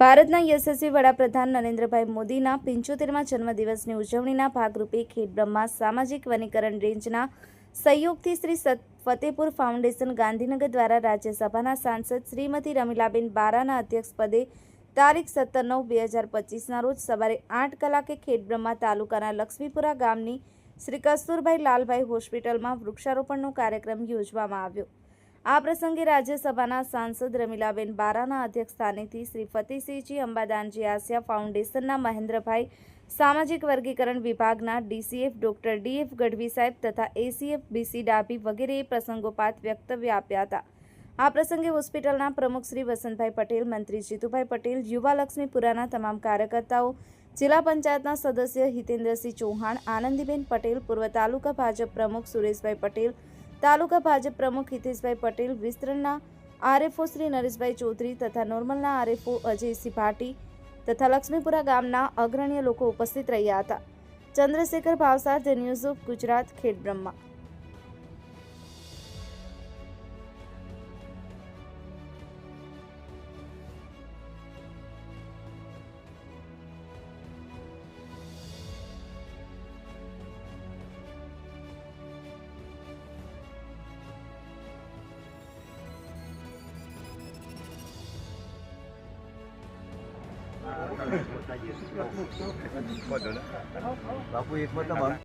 ભારતના યશસ્વી વડાપ્રધાન નરેન્દ્રભાઈ મોદીના પંચોતેરમાં જન્મદિવસની ઉજવણીના ભાગરૂપે ખેડબ્રહ્મા સામાજિક વનીકરણ રેન્જના સહયોગથી શ્રી ફતેપુર ફાઉન્ડેશન ગાંધીનગર દ્વારા રાજ્યસભાના સાંસદ શ્રીમતી રમીલાબેન બારાના અધ્યક્ષપદે તારીખ સત્તર નવ બે હજાર પચીસના રોજ સવારે આઠ કલાકે ખેડબ્રહ્મા તાલુકાના લક્ષ્મીપુરા ગામની શ્રી કસ્તુરભાઈ લાલભાઈ હોસ્પિટલમાં વૃક્ષારોપણનો કાર્યક્રમ યોજવામાં આવ્યો. આ પ્રસંગે રાજ્યસભાના સાંસદ રમીલાબેન બારાના અધ્યક્ષસ્થાનેથી શ્રી ફતેહસિંહજી અંબાદાનજી આસિયા ફાઉન્ડેશનના મહેન્દ્રભાઈ, સામાજિક વર્ગીકરણ વિભાગના ડીસીએફ ડોક્ટર ડીએફ ગઢવી સાહેબ તથા એસીએફ બીસી ડાભી વગેરેએ પ્રસંગોપાત વક્તવ્ય આપ્યા હતા. આ પ્રસંગે હોસ્પિટલના પ્રમુખ શ્રી વસંતભાઈ પટેલ, મંત્રી જીતુભાઈ પટેલ, યુવા લક્ષ્મીપુરાના તમામ કાર્યકર્તાઓ, જિલ્લા પંચાયતના સદસ્ય હિતેન્દ્રસિંહ ચૌહાણ, આનંદીબેન પટેલ, પૂર્વ તાલુકા ભાજપ પ્રમુખ સુરેશભાઈ પટેલ તાલુકા ભાજપ પ્રમુખ હિતેશભાઈ પટેલ, વિસ્તરણના આરએફઓ શ્રી નરેશભાઈ ચૌધરી તથા નોર્મલના આરએફઓ અજયસિંહ ભાટી તથા લક્ષ્મીપુરા ગામના અગ્રણીય લોકો ઉપસ્થિત રહ્યા હતા. Chandrashekhar Bhavsar, the news of Gujarat, Khedbrahma. બાપુ એક મત